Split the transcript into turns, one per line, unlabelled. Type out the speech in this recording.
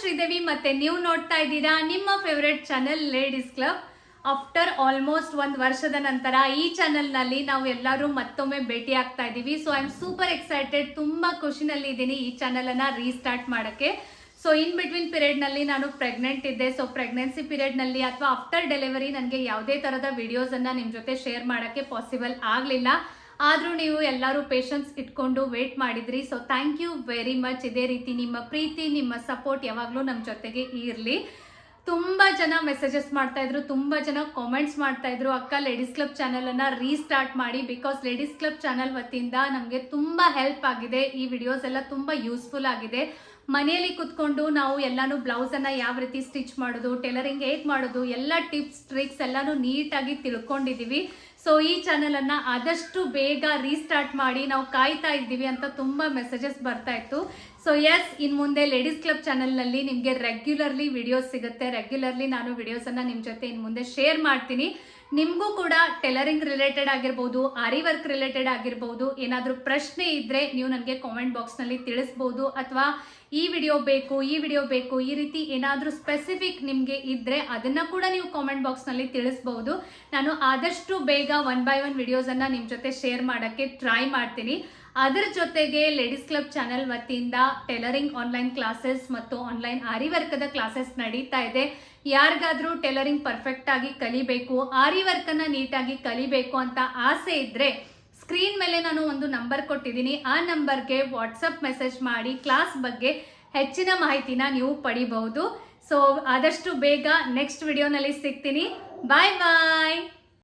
ಶ್ರೀದೇವಿ ಮತ್ತೆ ನೀವು ನೋಡ್ತಾ ಇದ್ದೀರಾ ನಿಮ್ಮ favourite channel ladies club after almost ಒಂದು ವರ್ಷದ ನಂತರ ಈ ಚಾನೆಲ್ನಲ್ಲಿ ನಾವು ಎಲ್ಲರೂ ಮತ್ತೊಮ್ಮೆ ಭೇಟಿ ಆಗ್ತಾ ಇದ್ದೀವಿ. So I am super excited ತುಂಬ ಖುಷಿನಲ್ಲಿ ಇದ್ದೀನಿ ಈ ಚಾನಲನ್ನು ರೀಸ್ಟಾರ್ಟ್ ಮಾಡೋಕ್ಕೆ. ಸೊ ಇನ್ ಬಿಟ್ವೀನ್ ಪೀರಿಯಡ್ನಲ್ಲಿ ನಾನು ಪ್ರೆಗ್ನೆಂಟ್ ಇದ್ದೆ. ಸೊ ಪ್ರೆಗ್ನೆನ್ಸಿ ಪೀರಿಯಡ್ನಲ್ಲಿ ಅಥವಾ ಆಫ್ಟರ್ ಡೆಲಿವರಿ ನನಗೆ ಯಾವುದೇ ಥರದ ವಿಡಿಯೋಸನ್ನು ನಿಮ್ಮ ಜೊತೆ ಶೇರ್ ಮಾಡೋಕ್ಕೆ ಪಾಸಿಬಲ್ ಆಗಲಿಲ್ಲ. ಆದರೂ ನೀವು ಎಲ್ಲರೂ ಪೇಷನ್ಸ್ ಇಟ್ಕೊಂಡು ವೇಟ್ ಮಾಡಿದ್ರಿ. So thank you very much ಇದೇ ರೀತಿ ನಿಮ್ಮ ಪ್ರೀತಿ, ನಿಮ್ಮ ಸಪೋರ್ಟ್ ಯಾವಾಗಲೂ ನಮ್ಮ ಜೊತೆಗೆ ಇರಲಿ. ತುಂಬ ಜನ ಮೆಸೇಜಸ್ ಮಾಡ್ತಾ ಇದ್ರು, ತುಂಬ ಜನ ಕಾಮೆಂಟ್ಸ್ ಮಾಡ್ತಾ ಇದ್ರು. ಅಕ್ಕ ಲೇಡೀಸ್ ಕ್ಲಬ್ ಚಾನಲನ್ನು ರೀಸ್ಟಾರ್ಟ್ ಮಾಡಿ ಬಿಕಾಸ್ ಲೇಡೀಸ್ ಕ್ಲಬ್ ಚಾನಲ್ ವತಿಯಿಂದ ನಮಗೆ ತುಂಬ ಹೆಲ್ಪ್ ಆಗಿದೆ. ಈ ವಿಡಿಯೋಸ್ ಎಲ್ಲ ತುಂಬ ಯೂಸ್ಫುಲ್ ಆಗಿದೆ. ಮನೆಯಲ್ಲಿ ಕುತ್ಕೊಂಡು ನಾವು ಎಲ್ಲಾನು ಬ್ಲೌಸನ್ನು ಯಾವ ರೀತಿ ಸ್ಟಿಚ್ ಮಾಡೋದು ಟೈಲರಿಂಗ್ ಹೇಗೆ ಮಾಡೋದು, ಎಲ್ಲ ಟಿಪ್ಸ್ ಟ್ರಿಕ್ಸ್ ಎಲ್ಲಾನು ನೀಟಾಗಿ ತಿಳ್ಕೊಂಡಿದ್ದೀವಿ ಸೊ ಈ ಚಾನಲನ್ನು ಆದಷ್ಟು ಬೇಗ ರೀಸ್ಟಾರ್ಟ್ ಮಾಡಿ ನಾವು ಕಾಯ್ತಾ ಇದ್ದೀವಿ ಅಂತ ತುಂಬ ಮೆಸೇಜಸ್ ಬರ್ತಾ ಇತ್ತು. ಸೊ ಎಸ್ ಇನ್ ಮುಂದೆ ಲೇಡೀಸ್ ಕ್ಲಬ್ ಚಾನಲ್ನಲ್ಲಿ ನಿಮಗೆ ರೆಗ್ಯುಲರ್ಲಿ ವಿಡಿಯೋಸ್ ಸಿಗುತ್ತೆ. ರೆಗ್ಯುಲರ್ಲಿ ನಾನು ವಿಡಿಯೋಸನ್ನು ನಿಮ್ಮ ಜೊತೆ ಇನ್ ಮುಂದೆ ಶೇರ್ ಮಾಡ್ತೀನಿ. ನಿಮಗೂ ಕೂಡ ಟೆಲರಿಂಗ್ ರಿಲೇಟೆಡ್ ಆಗಿರ್ಬೋದು ಆರಿ ವರ್ಕ್ ರಿಲೇಟೆಡ್ ಆಗಿರ್ಬೋದು, ಏನಾದರೂ ಪ್ರಶ್ನೆ ಇದ್ದರೆ ನೀವು ನನಗೆ ಕಾಮೆಂಟ್ ಬಾಕ್ಸ್ನಲ್ಲಿ ತಿಳಿಸ್ಬೋದು. ಅಥವಾ ಈ ವಿಡಿಯೋ ಬೇಕು, ಈ ವಿಡಿಯೋ ಬೇಕು, ಈ ರೀತಿ ಏನಾದರೂ ಸ್ಪೆಸಿಫಿಕ್ ನಿಮಗೆ ಇದ್ದರೆ ಅದನ್ನು ಕೂಡ ನೀವು ಕಾಮೆಂಟ್ ಬಾಕ್ಸ್ನಲ್ಲಿ ತಿಳಿಸ್ಬೋದು. ನಾನು ಆದಷ್ಟು ಬೇಗ ಒನ್ ಬೈ ಒನ್ ವಿಡಿಯೋಸನ್ನು ನಿಮ್ಮ ಜೊತೆ ಶೇರ್ ಮಾಡೋಕ್ಕೆ ಟ್ರೈ ಮಾಡ್ತೀನಿ. ಅದರ ಜೊತೆಗೆ ಲೇಡೀಸ್ ಕ್ಲಬ್ ಚಾನೆಲ್ ವತಿಯಿಂದ ಟೆಲರಿಂಗ್ ಆನ್ಲೈನ್ ಕ್ಲಾಸಸ್ ಮತ್ತು ಆನ್ಲೈನ್ ಆರಿ ವರ್ಕದ ಕ್ಲಾಸಸ್ ನಡೀತಾ ಇದೆ. ಯಾರಿಗಾದರೂ ಟೆಲರಿಂಗ್ ಪರ್ಫೆಕ್ಟ್ ಆಗಿ ಕಲಿಬೇಕು ಆರಿ ವರ್ಕನ್ನು ನೀಟಾಗಿ ಕಲಿಬೇಕು ಅಂತ ಆಸೆ ಇದ್ದರೆ ಸ್ಕ್ರೀನ್ ಮೇಲೆ ನಾನು ಒಂದು ನಂಬರ್ ಕೊಟ್ಟಿದ್ದೀನಿ. ಆ ನಂಬರ್ಗೆ ವಾಟ್ಸಪ್ ಮೆಸೇಜ್ ಮಾಡಿ ಕ್ಲಾಸ್ ಬಗ್ಗೆ ಹೆಚ್ಚಿನ ಮಾಹಿತಿನ ನೀವು ಪಡಿಬಹುದು. ಸೊ ಆದಷ್ಟು ಬೇಗ ನೆಕ್ಸ್ಟ್ ವಿಡಿಯೋನಲ್ಲಿ ಸಿಗ್ತೀನಿ. ಬಾಯ್ ಬಾಯ್